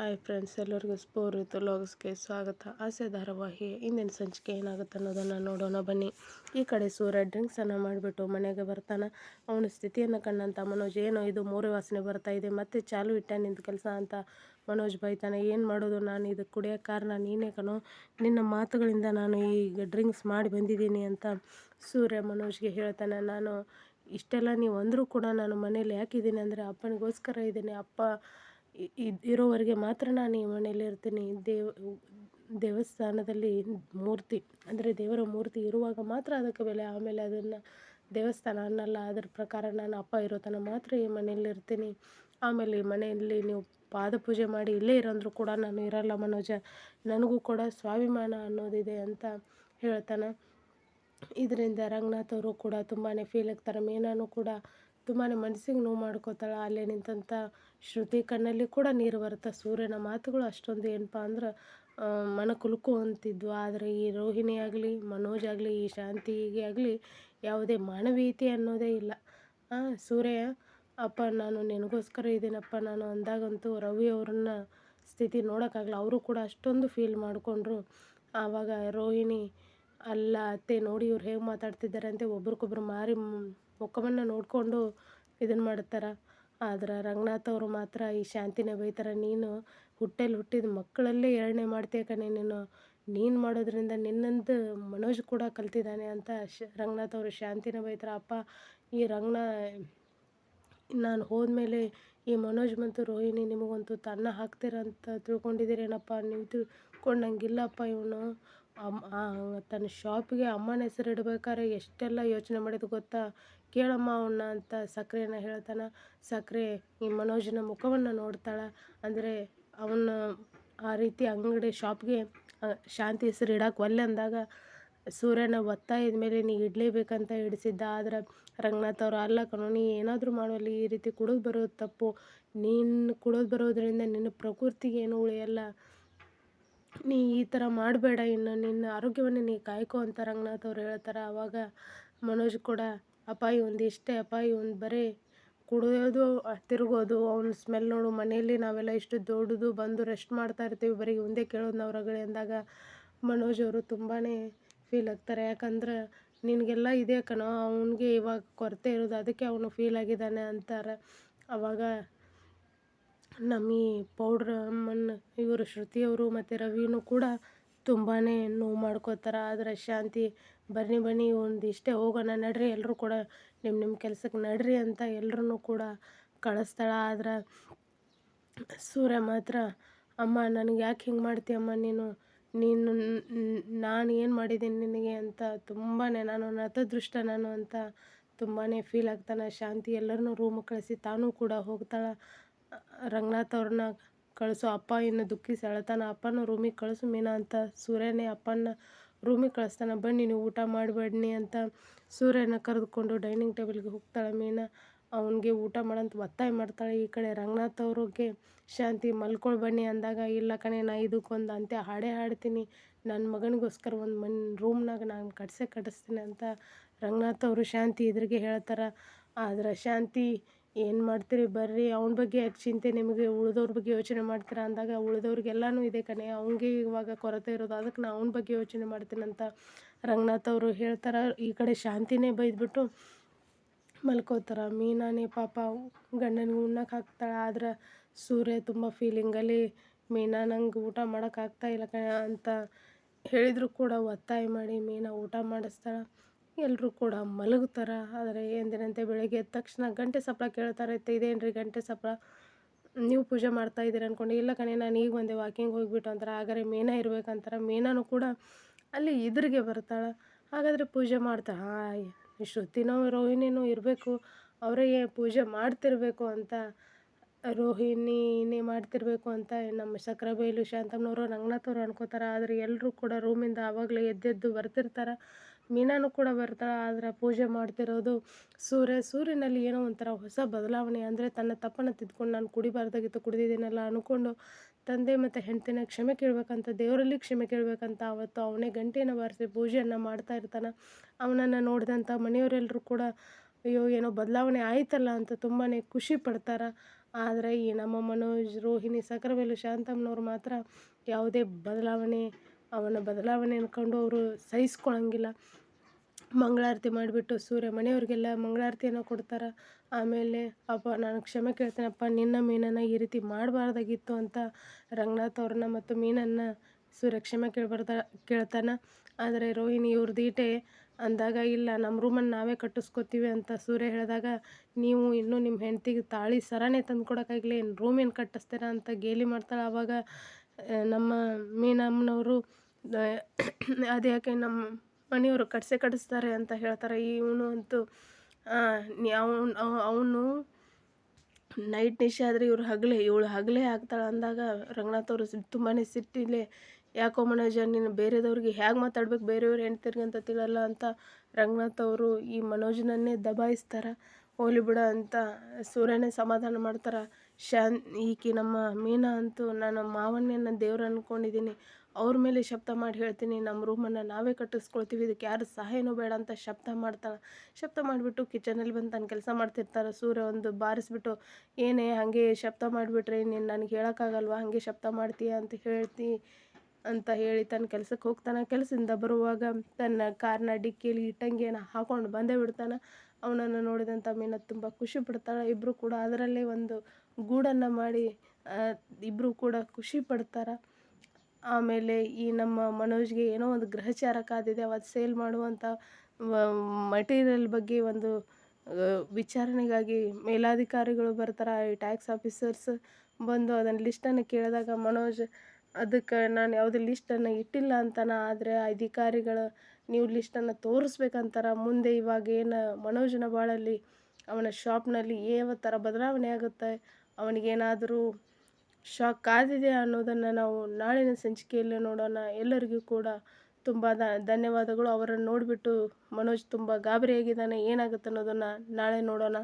Hi friends, ಎಲ್ಲರಿಗೂ ಸ್ಫೂರ್ತಿ ಲಾಗ್ಸ್ಗೆ ಸ್ವಾಗತ. ಆಸೆ ಧಾರಾವಾಹಿ ಇಂದಿನ ಸಂಚಿಕೆ ಏನಾಗುತ್ತೆ ಅನ್ನೋದನ್ನು ನೋಡೋಣ ಬನ್ನಿ. ಈ ಕಡೆ ಸೂರ್ಯ ಡ್ರಿಂಕ್ಸನ್ನು ಮಾಡಿಬಿಟ್ಟು ಮನೆಗೆ ಬರ್ತಾನೆ. ಅವನ ಸ್ಥಿತಿಯನ್ನು ಕಂಡಂತ ಮನೋಜ್, ಏನೋ ಇದು ಮೂರೇ ವಾಸನೆ ಬರ್ತಾ ಇದೆ, ಮತ್ತೆ ಚಾಲು ಇಟ್ಟ ನಿಂತ ಕೆಲಸ ಅಂತ ಮನೋಜ್ ಬೈತಾನೆ. ಏನು ಮಾಡೋದು ನಾನು? ಇದು ಕುಡಿಯೋ ಕಾರಣ ನೀನೇ ಕಣೋ. ನಿನ್ನ ಮಾತುಗಳಿಂದ ನಾನು ಈಗ ಡ್ರಿಂಕ್ಸ್ ಮಾಡಿ ಬಂದಿದ್ದೀನಿ ಅಂತ ಸೂರ್ಯ ಮನೋಜ್ಗೆ ಹೇಳ್ತಾನೆ. ನಾನು ಇಷ್ಟೆಲ್ಲ ನೀವು ಅಂದರೂ ಕೂಡ ನಾನು ಮನೇಲಿ ಯಾಕಿದ್ದೀನಿ ಅಂದರೆ ಅಪ್ಪನಿಗೋಸ್ಕರ ಇದ್ದೀನಿ. ಅಪ್ಪ ಇರೋವರೆಗೆ ಮಾತ್ರ ನಾನು ಈ ಮನೆಯಲ್ಲಿ ಇರ್ತೀನಿ. ದೇವ, ದೇವಸ್ಥಾನದಲ್ಲಿ ಮೂರ್ತಿ, ಅಂದರೆ ದೇವರ ಮೂರ್ತಿ ಇರುವಾಗ ಮಾತ್ರ ಅದಕ್ಕೆ ಬೆಲೆ. ಆಮೇಲೆ ಅದನ್ನು ದೇವಸ್ಥಾನ ಅನ್ನಲ್ಲ, ಅದ್ರ ಪ್ರಕಾರ ನಾನು ಅಪ್ಪ ಇರೋ ತನಕ ಮಾತ್ರ ಈ ಮನೆಯಲ್ಲಿ ಇರ್ತೀನಿ. ಆಮೇಲೆ ಈ ಮನೆಯಲ್ಲಿ ನೀವು ಪಾದ ಪೂಜೆ ಮಾಡಿ ಇಲ್ಲೇ ಇರೋಂದ್ರೂ ಕೂಡ ನಾನು ಇರಲ್ಲ ಮನೋಜ. ನನಗೂ ಕೂಡ ಸ್ವಾಭಿಮಾನ ಅನ್ನೋದಿದೆ ಅಂತ ಹೇಳ್ತಾನೆ. ಇದರಿಂದ ರಂಗನಾಥ್ ಅವರು ಕೂಡ ತುಂಬಾ ಫೀಲ್ ಆಗ್ತಾರೆ. ಮೀನಾನು ಕೂಡ ತುಂಬಾ ಮನಸ್ಸಿಗೆ ನೋವು ಮಾಡ್ಕೋತಾಳೆ, ಅಲ್ಲೇ ನಿಂತಂಥ ಶ್ರುತಿ ಕಣ್ಣಲ್ಲಿ ಕೂಡ ನೀರು ಬರುತ್ತೆ. ಸೂರ್ಯನ ಮಾತುಗಳು ಅಷ್ಟೊಂದು ಏನಪ್ಪ ಅಂದ್ರೆ ಮನ ಕುಲುಕುವಂತಿದ್ವು ಆದರೆ ಈ ರೋಹಿಣಿ ಆಗಲಿ, ಮನೋಜ್ ಆಗಲಿ, ಈ ಶಾಂತಿಗೆ ಆಗಲಿ ಯಾವುದೇ ಮಾನವೀಯತೆ ಅನ್ನೋದೇ ಇಲ್ಲ. ಸೂರ್ಯ, ಅಪ್ಪ, ನಾನು ನಿನಗೋಸ್ಕರ ಇದ್ದೀನಪ್ಪ. ನಾನು ಅಂದಾಗಂತೂ ರವಿ ಅವ್ರನ್ನ ಸ್ಥಿತಿ ನೋಡೋಕ್ಕಾಗಲ್ಲ. ಅವರು ಕೂಡ ಅಷ್ಟೊಂದು ಫೀಲ್ ಮಾಡಿಕೊಂಡ್ರು. ಆವಾಗ ರೋಹಿಣಿ ಅಲ್ಲ, ಅತ್ತೆ ನೋಡಿ ಇವ್ರು ಹೇಗೆ ಮಾತಾಡ್ತಿದ್ದಾರೆ ಅಂತ ಒಬ್ರಿಗೊಬ್ರು ಮಾರಿ ಮುಖವನ್ನು ನೋಡಿಕೊಂಡು ಇದನ್ನು ಮಾಡ್ತಾರೆ ಆದ್ರೆ ರಂಗನಾಥ್ ಅವರು ಮಾತ್ರ ಈ ಶಾಂತಿನೇ ಬೈತಾರೆ. ನೀನು ಹುಟ್ಟಲ್ಲಿ ಹುಟ್ಟಿದ ಮಕ್ಕಳಲ್ಲೇ ಎರಡನೇ ಮಾಡ್ತೀಯ ಕಣೆ ನೀನು. ನೀನು ಮಾಡೋದ್ರಿಂದ ನಿನ್ನಂದು ಮನೋಜ್ ಕೂಡ ಕಲ್ತಿದ್ದಾನೆ ಅಂತ ರಂಗನಾಥ್ ಅವರು ಶಾಂತಿನ ಬೈತಾರೆ. ಅಪ್ಪ, ಈ ರಂಗನಾ, ನಾನು ಹೋದ್ಮೇಲೆ ಈ ಮನೋಜ್ ಮತ್ತು ರೋಹಿಣಿ ನಿಮಗಂತೂ ತನ್ನ ಹಾಕ್ತೀರಂತ ತಿಳ್ಕೊಂಡಿದ್ದೀರೇನಪ್ಪ? ನೀವು ತಿಳ್ಕೊಂಡಂಗಿಲ್ಲಪ್ಪ ಇವನು. ಅಮ್ಮ ತನ್ನ ಶಾಪಿಗೆ ಅಮ್ಮನ ಹೆಸರು ಇಡ್ಬೇಕಾದ್ರೆ ಎಷ್ಟೆಲ್ಲ ಯೋಚನೆ ಮಾಡಿದ್ದು ಗೊತ್ತಾ? ಕೇಳಮ್ಮ ಅವನ್ನ ಅಂತ ಸಕ್ರೆನ ಹೇಳ್ತಾನೆ. ಸಕ್ಕರೆ ಈ ಮನೋಜನ ಮುಖವನ್ನು ನೋಡ್ತಾಳೆ. ಅಂದರೆ ಅವನ ಆ ರೀತಿ ಅಂಗಡಿ ಶಾಪ್ಗೆ ಶಾಂತಿ ಹೆಸರು ಇಡಕ್ಕೆ ಒಲ್ಲೆ ಅಂದಾಗ ಸೂರ್ಯನ ಒತ್ತಾಯದ ಮೇಲೆ ನೀ ಇಡಲೇಬೇಕಂತ ಹಿಡಿಸಿದ್ದ. ಆದ್ರೆ ರಂಗನಾಥ್ ಅವರು, ಅಲ್ಲ ಕಣೋ, ನೀ ಏನಾದರೂ ಮಾಡುವಲ್ಲಿ ಈ ರೀತಿ ಕುಡಿದು ಬರೋದು ತಪ್ಪು. ನೀನು ಕುಡಿದು ಬರೋದ್ರಿಂದ ನಿನ್ನ ಪ್ರಕೃತಿಗೆ ಏನು ಉಳಿಯಲ್ಲ. ನೀ ಈ ಥರ ಮಾಡಬೇಡ, ಇನ್ನು ನಿನ್ನ ಆರೋಗ್ಯವನ್ನು ನೀ ಕಾಯ್ಕೊ ಅಂತ ರಂಗನಾಥ್ ಅವ್ರು ಹೇಳ್ತಾರೆ. ಆವಾಗ ಮನೋಜ್ ಕೂಡ ಅಪ್ಪ ಒಂದು ಇಷ್ಟೇ ಅಪ್ಪ ಒಂದು ಬರೀ. ಕುಡಿಯೋದು, ತಿರುಗೋದು, ಅವ್ನ ಸ್ಮೆಲ್ ನೋಡು. ಮನೆಯಲ್ಲಿ ನಾವೆಲ್ಲ ಇಷ್ಟು ದೊಡ್ಡದು ಬಂದು ರೆಸ್ಟ್ ಮಾಡ್ತಾ ಇರ್ತೀವಿ, ಬರೀ ಒಂದೇ ಕೇಳೋದು ನಾವು ರಗಳೆ ಅಂದಾಗ ಮನೋಜ್ ಅವರು ತುಂಬಾ ಫೀಲ್ ಆಗ್ತಾರೆ. ಯಾಕಂದ್ರೆ ನಿನಗೆಲ್ಲ ಇದೆ ಕಣೋ, ಅವನಿಗೆ ಇವಾಗ ಕೊರತೆ ಇರೋದು, ಅದಕ್ಕೆ ಅವನು ಫೀಲ್ ಆಗಿದ್ದಾನೆ ಅಂತಾರೆ. ಅವಾಗ ನಮ್ಮ ಈ ಪೌಡ್ರ್, ಅಮ್ಮನ, ಇವರು ಶ್ರುತಿಯವರು ಮತ್ತು ರವಿನೂ ಕೂಡ ತುಂಬಾ ನೋವು ಮಾಡ್ಕೋತಾರೆ. ಆದರೆ ಶಾಂತಿ, ಬನ್ನಿ ಬನ್ನಿ ಒಂದಿಷ್ಟೇ ಹೋಗೋಣ, ನಡ್ರಿ ಎಲ್ಲರೂ ಕೂಡ ನಿಮ್ಮ ನಿಮ್ಮ ಕೆಲ್ಸಕ್ಕೆ ನಡ್ರಿ ಅಂತ ಎಲ್ಲರೂ ಕೂಡ ಕಳಿಸ್ತಾಳೆ. ಆದ್ರೆ ಸೂರ್ಯ ಮಾತ್ರ, ಅಮ್ಮ, ನನಗೆ ಯಾಕೆ ಹಿಂಗೆ ಮಾಡ್ತೀಯಮ್ಮ ನೀನು? ನೀನು, ನಾನು ಏನು ಮಾಡಿದ್ದೀನಿ ನಿನಗೆ? ಅಂತ ತುಂಬಾ ನಾನು ನತದೃಷ್ಟ ನಾನು ಅಂತ ತುಂಬಾ ಫೀಲ್ ಆಗ್ತಾನೆ. ಶಾಂತಿ ಎಲ್ಲರನ್ನೂ ರೂಮ್ ಕಳಿಸಿ ತಾನೂ ಕೂಡ ಹೋಗ್ತಾಳೆ. ರಂಗನಾಥ್ ಅವ್ರನ್ನ ಕಳಿಸು. ಅಪ್ಪ ಇನ್ನು ದುಃಖಿಸಿ ಅಳ್ತಾನೆ. ಅಪ್ಪನ ರೂಮಿಗೆ ಕಳಿಸು ಮೀನಾ ಅಂತ ಸೂರ್ಯನೇ. ಅಪ್ಪನ ರೂಮಿಗೆ ಕಳಿಸ್ತಾನೆ. ಬನ್ನಿ, ನೀವು ಊಟ ಮಾಡಬೇಡಿ ಅಂತ ಸೂರ್ಯನ ಕರೆದುಕೊಂಡು ಡೈನಿಂಗ್ ಟೇಬಲ್ಗೆ ಹೋಗ್ತಾಳೆ ಮೀನಾ. ಅವನಿಗೆ ಊಟ ಮಾಡಂತ ಒತ್ತಾಯ ಮಾಡ್ತಾಳೆ ಈ ಕಡೆ. ರಂಗನಾಥ್ ಅವ್ರಿಗೆ ಶಾಂತಿ ಮಲ್ಕೊಳ್ ಬನ್ನಿ ಅಂದಾಗ, ಇಲ್ಲ ಕಣೆ, ನಾ ಇದಕ್ಕೊಂದು ಅಂತೆ ಹಾಡೇ ಹಾಡ್ತೀನಿ. ನನ್ನ ಮಗನಿಗೋಸ್ಕರ ಒಂದು ಮನ್ ರೂಮ್ನಾಗ ನಾನು ಕಟ್ಸೇ ಕಟ್ಟಿಸ್ತೀನಿ ಅಂತ ರಂಗನಾಥ್ ಅವರು ಶಾಂತಿ ಇದ್ರಿಗೆ ಹೇಳ್ತಾರೆ. ಆದ್ರೆ ಶಾಂತಿ ಏನು ಮಾಡ್ತೀರಿ ಬರ್ರಿ, ಅವನ ಬಗ್ಗೆ ಯಾಕೆ ಚಿಂತೆ ನಿಮಗೆ? ಉಳಿದವ್ರ ಬಗ್ಗೆ ಯೋಚನೆ ಮಾಡ್ತೀರಾ ಅಂದಾಗ ಉಳಿದವ್ರಿಗೆಲ್ಲನೂ ಇದೆ ಕಣೆ. ಅವನಿಗೆ ಇವಾಗ ಕೊರತೆ ಇರೋದು, ಅದಕ್ಕೆ ನಾ ಅವನ ಬಗ್ಗೆ ಯೋಚನೆ ಮಾಡ್ತೀನಂತ ರಂಗನಾಥ್ ಅವರು ಹೇಳ್ತಾರೆ. ಈ ಕಡೆ ಶಾಂತಿನೇ ಬೈದ್ಬಿಟ್ಟು ಮಲ್ಕೋತಾರೆ. ಮೀನಾನೇ ಪಾಪ ಗಂಡನಿಗೆ ಉಣ್ಣಕ್ಕೆ ಹಾಕ್ತಾಳೆ, ಆದ್ರೆ ಸೂರ್ಯ ತುಂಬ ಫೀಲಿಂಗಲ್ಲಿ ಮೀನಾ ನಂಗೆ ಊಟ ಮಾಡೋಕ್ಕಾಗ್ತಾ ಇಲ್ಲ ಕಣ ಅಂತ ಹೇಳಿದರೂ ಕೂಡ ಒತ್ತಾಯ ಮಾಡಿ ಮೀನಾ ಊಟ ಮಾಡಿಸ್ತಾಳೆ. ಎಲ್ಲರೂ ಕೂಡ ಮಲಗುತ್ತಾರೆ? ಆದರೆ ಎಂದಿನಂತೆ ಬೆಳಗ್ಗೆ ಎದ್ದ ತಕ್ಷಣ ಗಂಟೆ ಸಪ್ಪಳ ಕೇಳ್ತಾರೆ ಇದೇನು ರೀ ಗಂಟೆ ಸಪ್ಪಳ? ನೀವು ಪೂಜೆ ಮಾಡ್ತಾ ಇದ್ದೀರಿ? ಅಂದ್ಕೊಂಡು ಇಲ್ಲ ಕಣೆ, ನಾನು ಈಗ ಬಂದೆ ವಾಕಿಂಗ್ ಹೋಗಿಬಿಟ್ಟು ಅಂತಾರೆ ಹಾಗಾದ್ರೆ ಮೀನ ಇರಬೇಕಂತಾರೆ? ಮೀನನೂ ಕೂಡ ಅಲ್ಲಿ ಇದ್ರಿಗೆ ಬರ್ತಾಳೆ ಹಾಗಾದರೆ ಪೂಜೆ ಮಾಡ್ತಾಳೆ ಹಾಂ ಶ್ರುತಿನೋ ರೋಹಿಣಿನೂ ಇರಬೇಕು, ಅವರೇ ಪೂಜೆ ಮಾಡ್ತಿರಬೇಕು ಅಂತ ರೋಹಿಣಿನೇ ಮಾಡ್ತಿರಬೇಕು ಅಂತ ನಮ್ಮ ಸಕ್ರಬೈಲು ಶಾಂತಮ್ಮನವರು ರಂಗನಾಥವ್ರು ಅನ್ಕೋತಾರೆ, ಆದರೆ ಎಲ್ಲರೂ ಕೂಡ ರೂಮಿಂದ ಆವಾಗಲೇ ಎದ್ದೆದ್ದು ಬರ್ತಿರ್ತಾರೆ? ಮೀನಾನು ಕೂಡ ಬರ್ತಾಳೆ, ಆದರೆ ಪೂಜೆ ಮಾಡ್ತಿರೋದು ಸೂರ್ಯ. ಸೂರ್ಯನಲ್ಲಿ ಏನೋ ಒಂಥರ ಹೊಸ ಬದಲಾವಣೆ ಅಂದರೆ ತನ್ನ ತಪ್ಪನ್ನು ತಿದ್ಕೊಂಡು ನಾನು ಕುಡಿಬಾರ್ದಾಗಿತ್ತು, ಕುಡಿದಿದ್ದೀನಲ್ಲ ಅಂದ್ಕೊಂಡು ತಂದೆ ಮತ್ತು ಹೆಂಡತಿನ ಕ್ಷಮೆ ಕೇಳಬೇಕಂತ, ದೇವರಲ್ಲಿ ಕ್ಷಮೆ ಕೇಳಬೇಕಂತ ಅವತ್ತು ಅವನೇ ಗಂಟೆಯನ್ನು ಬಾರಿಸಿ ಪೂಜೆಯನ್ನು ಮಾಡ್ತಾ ಇರ್ತಾನೆ. ಅವನನ್ನು ನೋಡಿದಂಥ ಮನೆಯವರೆಲ್ಲರೂ ಕೂಡ ಅಯ್ಯೋ, ಏನೋ ಬದಲಾವಣೆ ಆಯ್ತಲ್ಲ ಅಂತ ತುಂಬಾ ಖುಷಿ ಪಡ್ತಾರೆ. ಆದರೆ ಈ ನಮ್ಮ ಮನೋಜ್, ರೋಹಿಣಿ, ಸಕ್ರವೇಲು, ಶಾಂತಮ್ಮನವ್ರು ಮಾತ್ರ ಯಾವುದೇ ಬದಲಾವಣೆ, ಅವನ ಬದಲಾವಣೆ ಅನ್ಕೊಂಡು ಅವರು ಸಹಿಸ್ಕೊಳಂಗಿಲ್ಲ. ಮಂಗಳಾರತಿ ಮಾಡಿಬಿಟ್ಟು ಸೂರ್ಯ ಮನೆಯವ್ರಿಗೆಲ್ಲ ಮಂಗಳಾರತಿಯನ್ನು ಕೊಡ್ತಾರೆ. ಆಮೇಲೆ, ಅಪ್ಪ, ನಾನು ಕ್ಷಮೆ ಕೇಳ್ತೇನಪ್ಪ, ನಿನ್ನ ಮೀನನ್ನು ಈ ರೀತಿ ಮಾಡಬಾರ್ದಾಗಿತ್ತು ಅಂತ ರಂಗನಾಥ್ ಅವ್ರನ್ನ ಮತ್ತು ಮೀನನ್ನು ಸೂರ್ಯ ಕ್ಷಮೆ ಕೇಳ್ಬಾರ್ದ, ಕೇಳ್ತಾನೆ. ಆದರೆ ರೋಹಿಣಿ ಇವ್ರದ್ದು ಈಟೆ ಅಂದಾಗ, ಇಲ್ಲ ನಮ್ಮ ರೂಮನ್ನು ನಾವೇ ಕಟ್ಟಿಸ್ಕೋತೀವಿ ಅಂತ ಸೂರ್ಯ ಹೇಳಿದಾಗ, ನೀವು ಇನ್ನೂ ನಿಮ್ಮ ಹೆಂಡ್ತಿಗೆ ತಾಳಿ ಸರನೇ ತಂದು ಕೊಡೋಕ್ಕಾಗಲಿ ಏನು ರೂಮ್ ಏನು ಕಟ್ಟಿಸ್ತೀರಾ ಅಂತ ಗೇಲಿ ಮಾಡ್ತಾಳೆ. ಆವಾಗ ನಮ್ಮ ಮೀನಮ್ಮನವರು ಅದು ಯಾಕೆ ನಮ್ಮ ಮನೆಯವರು ಕಟ್ಸೆ ಕಟ್ಟಿಸ್ತಾರೆ ಅಂತ ಹೇಳ್ತಾರೆ. ಇವನು ಅಂತೂ ಅವನು ಅವನು ನೈಟ್ ನಿಶೆ ಆದರೆ ಇವ್ರು ಹಗಲೇ, ಇವಳು ಹಗಲೇ ಆಗ್ತಾಳೆ ಅಂದಾಗ ರಂಗನಾಥ್ ಅವರು ತುಂಬಾ ಸಿಟ್ಟಿಲೆ, ಯಾಕೋ ಮನೋಜ ನೀನು ಬೇರೆದವ್ರಿಗೆ ಹೇಗೆ ಮಾತಾಡ್ಬೇಕು? ಬೇರೆಯವ್ರು ಹೆಂಡ್ತಿರ್ಗೆ ಅಂತ ತಿಳಲ್ಲ ಅಂತ ರಂಗನಾಥ್ ಅವರು ಈ ಮನೋಜನನ್ನೇ ದಬಾಯಿಸ್ತಾರೆ. ಹೋಲಿ ಬಿಡ ಅಂತ ಸೂರ್ಯನೇ ಸಮಾಧಾನ ಮಾಡ್ತಾರೆ. ಶಾನ್, ಈಕೆ ನಮ್ಮ ಮೀನಾ ಅಂತೂ ನಾನು ಮಾವನ್ನೇ ದೇವ್ರು ಅಂದ್ಕೊಂಡಿದ್ದೀನಿ ಅವ್ರ ಮೇಲೆ ಶಬ್ದ ಮಾಡಿ ಹೇಳ್ತೀನಿ ನಮ್ಮ ರೂಮನ್ನು ನಾವೇ ಕಟ್ಟಿಸ್ಕೊಳ್ತೀವಿ, ಇದಕ್ಕೆ ಯಾರು ಸಹಾಯನೂ ಬೇಡ ಅಂತ ಶಬ್ದ ಮಾಡ್ತಾಳೆ. ಶಬ್ದ ಮಾಡಿಬಿಟ್ಟು ಕಿಚನಲ್ಲಿ ಬಂದು ತನ್ನ ಕೆಲಸ ಮಾಡ್ತಿರ್ತಾರೆ. ಸೂರ್ಯ ಒಂದು ಬಾರಿಸ್ಬಿಟ್ಟು, ಏನೇ, ಹಾಗೆ ಶಬ್ದ ಮಾಡಿಬಿಟ್ರೆ, ನೀನು ನನಗೆ ಹೇಳೋಕ್ಕಾಗಲ್ವಾ? ಹಾಗೆ ಶಬ್ದ ಮಾಡ್ತೀಯ? ಅಂತ ಹೇಳ್ತಿ, ಅಂತ ಹೇಳಿ ತನ್ನ ಕೆಲಸಕ್ಕೆ ಹೋಗ್ತಾನೆ. ಕೆಲಸದಿಂದ ಬರುವಾಗ ತನ್ನ ಕಾರ್ನ ಡಿಕ್ಕಿಯಲ್ಲಿ ಇಟ್ಟಂಗಿಯನ್ನು ಹಾಕೊಂಡು ಬಂದೇ ಬಿಡ್ತಾನೆ. ಅವನನ್ನು ನೋಡಿದಂಥ ಮೀನ ತುಂಬ ಖುಷಿ ಪಡ್ತಾಳೆ. ಇಬ್ಬರು ಕೂಡ ಅದರಲ್ಲೇ ಒಂದು ಗೂಡನ್ನು ಮಾಡಿ ಇಬ್ಬರು ಕೂಡ ಖುಷಿ ಪಡ್ತಾರೆ. ಆಮೇಲೆ ಈ ನಮ್ಮ ಮನೋಜ್ಗೆ ಏನೋ ಒಂದು ಗ್ರಹಚಾರ ಕಾದಿದೆ, ಅವತ್ತು ಸೇಲ್ ಮಾಡುವಂಥ ಮಟೀರಿಯಲ್ ಬಗ್ಗೆ ಒಂದು ವಿಚಾರಣೆಗಾಗಿ ಮೇಲಾಧಿಕಾರಿಗಳು ಬರ್ತಾರೆ, ಈ ಟ್ಯಾಕ್ಸ್ ಆಫೀಸರ್ಸ್ ಬಂದು ಅದನ್ನು ಲಿಸ್ಟನ್ನು ಕೇಳಿದಾಗ ಮನೋಜ್, ಅದಕ್ಕೆ ನಾನು ಯಾವುದೇ ಲಿಸ್ಟನ್ನು ಇಟ್ಟಿಲ್ಲ ಅಂತಾನೆ, ಆದರೆ ಅಧಿಕಾರಿಗಳು ನೀವು ಲಿಸ್ಟನ್ನು ತೋರಿಸ್ಬೇಕಂತಾರೆ, ಮುಂದೆ ಇವಾಗ ಏನು ಮನೋಜನ ಬಾಳಲ್ಲಿ ಅವನ ಶಾಪ್ನಲ್ಲಿ ಯಾವ ಥರ ಬದಲಾವಣೆ ಆಗುತ್ತೆ, ಅವನಿಗೇನಾದರೂ ಶಾಕ್ ಕಾದಿದೆ ಅನ್ನೋದನ್ನು ನಾವು ನಾಳಿನ ಸಂಚಿಕೆಯಲ್ಲಿ ನೋಡೋಣ. ಎಲ್ಲರಿಗೂ ಕೂಡ ತುಂಬ ಧನ್ಯವಾದಗಳು. ಅವರನ್ನು ನೋಡಿಬಿಟ್ಟು ಮನೋಜ್ ತುಂಬ ಗಾಬರಿಯಾಗಿದ್ದಾನೆ. ಏನಾಗುತ್ತೆ ಅನ್ನೋದನ್ನು ನಾಳೆ ನೋಡೋಣ.